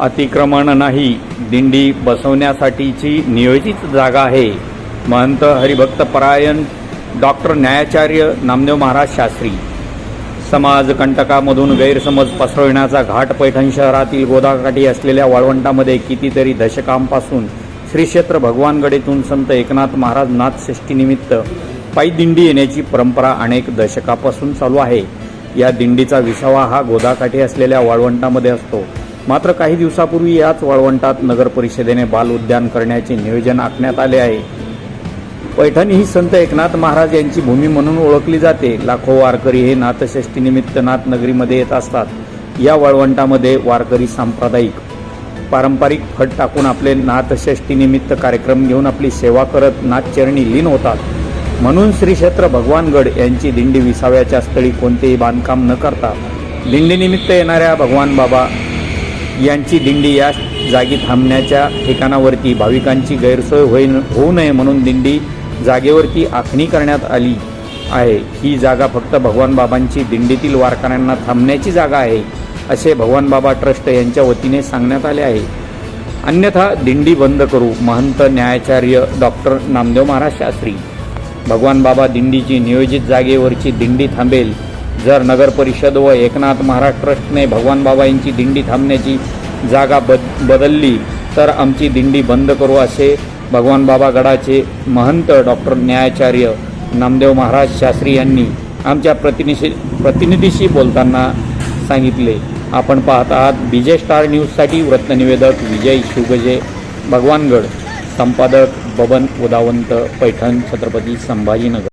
अतिक्रमण नाही. दिंडी बसवण्यासाठीची नियोजित जागा आहे. महंत हरिभक्त परायण डॉक्टर न्यायाचार्य नामदेव महाराज शास्त्री. समाजकंटकामधून गैरसमज पसरविण्याचा घाट पैठण शहरातील गोदाकाठी असलेल्या वाळवंटामध्ये कितीतरी दशकांपासून श्रीक्षेत्र भगवानगडीतून संत एकनाथ महाराज नाथषष्ठीनिमित्त पायी दिंडी येण्याची परंपरा अनेक दशकापासून चालू आहे. या दिंडीचा विसावा हा गोदाकाठी असलेल्या वाळवंटामध्ये असतो. मात्र काही दिवसापूर्वी याच वाळवंटात नगर परिषदेने बाल उद्यान करण्याचे नियोजन आखण्यात आले आहे. पैठण ही संत एकनाथ महाराज यांची भूमी म्हणून ओळखली जाते. लाखो वारकरी हे नाथषष्ठीनिमित्त नाथनगरीमध्ये येत असतात. या वाळवंटामध्ये वारकरी सांप्रदायिक पारंपरिक फट टाकून आपले नाथषष्ठीनिमित्त कार्यक्रम घेऊन आपली सेवा करत नाथचरणी लीन होतात. म्हणून श्री क्षेत्र भगवानगड यांची दिंडी विसाव्याच्या स्थळी कोणतेही बांधकाम न करता दिंडीनिमित्त येणाऱ्या भगवान बाबा यांची दिंडी या जागी थांबण्याच्या ठिकाणावरती भाविकांची गैरसोय होईन होऊ नये म्हणून दिंडी जागेवरती आखणी करण्यात आली आहे. ही जागा फक्त भगवान बाबांची दिंडीतील वारकऱ्यांना थांबण्याची जागा आहे असे भगवान बाबा ट्रस्ट यांच्या वतीने सांगण्यात आले आहे. अन्यथा दिंडी बंद करू महंत न्यायाचार्य डॉक्टर नामदेव महाराज शास्त्री. भगवान बाबा दिंडीची नियोजित जागेवरची दिंडी थांबेल जर नगर परिषद व एकनाथ महाराज ट्रस्टने भगवान बाबा यांची दिंडी थांबण्याची जागा बद बदलली तर आमची दिंडी बंद करू असे भगवान बाबा गडाचे महंत डॉक्टर न्यायाचार्य नामदेव महाराज शास्त्री यांनी आमच्या प्रतिनिधी प्रतिनिधीशी बोलताना सांगितले. आपण पाहत आहात विजय स्टार न्यूजसाठी वृत्तनिवेदक विजय शिवगजे भगवानगड. संपादक बबन उदावंत पैठण छत्रपती संभाजीनगर.